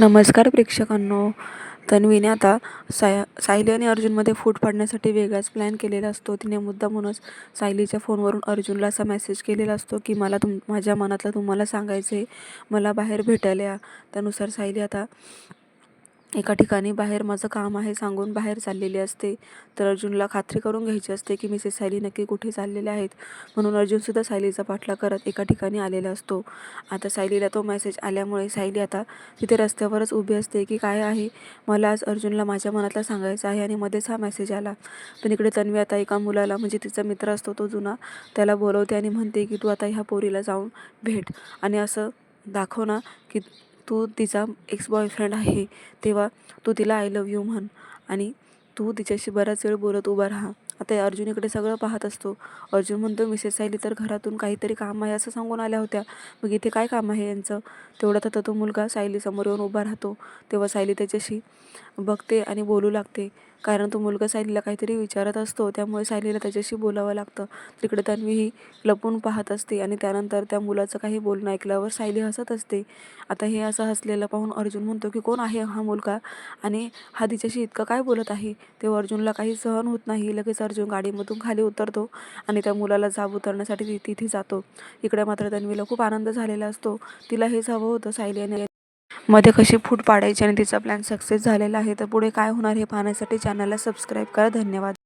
नमस्कार प्रेक्षकांनो. तन्वीने आता साय सायली आणि अर्जुनमध्ये फूट पाडण्यासाठी वेगळाच प्लॅन केलेला असतो. तिने मुद्दामूनच सायलीच्या फोनवरून अर्जुनला असा मेसेज केलेला असतो की मला तुम माझ्या मनातलं तुम्हाला सांगायचं आहे मला बाहेर भेटायला या. त्यानुसार सायली आता एका ठिकाणी बाहेर माझं काम आहे सांगून बाहेर चाललेली असते. तर अर्जुनला खात्री करून घ्यायची असते की मिसेस सायली नक्की कुठे चाललेले आहेत. म्हणून अर्जुनसुद्धा सायलीचा पाठला करत एका ठिकाणी आलेला असतो. आता सायलीला तो मेसेज आल्यामुळे सायली आता तिथे रस्त्यावरच उभी असते की काय आहे? मला आज अर्जुनला माझ्या मनातला सांगायचं आहे आणि मध्येच हा मेसेज आला. पण इकडे तन्वी आता एका मुलाला म्हणजे तिचा मित्र असतो तो जुना त्याला बोलवते आणि म्हणते की तू आता ह्या पोरीला जाऊन भेट. आणि असं दाखव ना की तू तिचा एक्स बॉयफ्रेंड आहे तेव्हा तू तिला आय लव यू म्हण. आणि तू तिच्याशी बराच वेळ बोलत उभा राहा. आता अर्जुन इकडे सगळं पाहत असतो. अर्जुन म्हणतो मिसेस सायली तर घरातून काहीतरी काम आहे असं सांगून आल्या होत्या. मग इथे काय काम आहे यांचं? तेवढ्यात आता तो मुलगा सायलीसमोर येऊन उभा राहतो. तेव्हा सायली त्याच्याशी बघते आणि बोलू लागते. कारण तो मुलगा सायलीला काहीतरी विचारत असतो त्यामुळे सायलीला त्याच्याशी बोलावं लागतं. तिकडे तन्वी ही लपून पाहत असते आणि त्यानंतर त्या मुलाचं काही बोलणं ऐकल्यावर सायली हसत असते. आता हे असं हसलेलं पाहून अर्जुन म्हणतो की कोण आहे हा मुलगा? आणि हा तिच्याशी इतकं काय बोलत आहे? तेव्हा अर्जुनला काही सहन होत नाही. लगेच अर्जुन गाडीमधून खाली उतरतो आणि त्या मुलाला जाब उतरण्यासाठी तिथे जातो. इकडे मात्र तन्वीला खूप आनंद झालेला असतो. तिला हेच हवं होतं सायली आणि मध्ये कशी फूट पाडायची आणि तिचा प्लॅन सक्सेस झालेला आहे तर पुढे काय होणार हे पाहण्यासाठी चॅनलला सबस्क्राईब करा. धन्यवाद.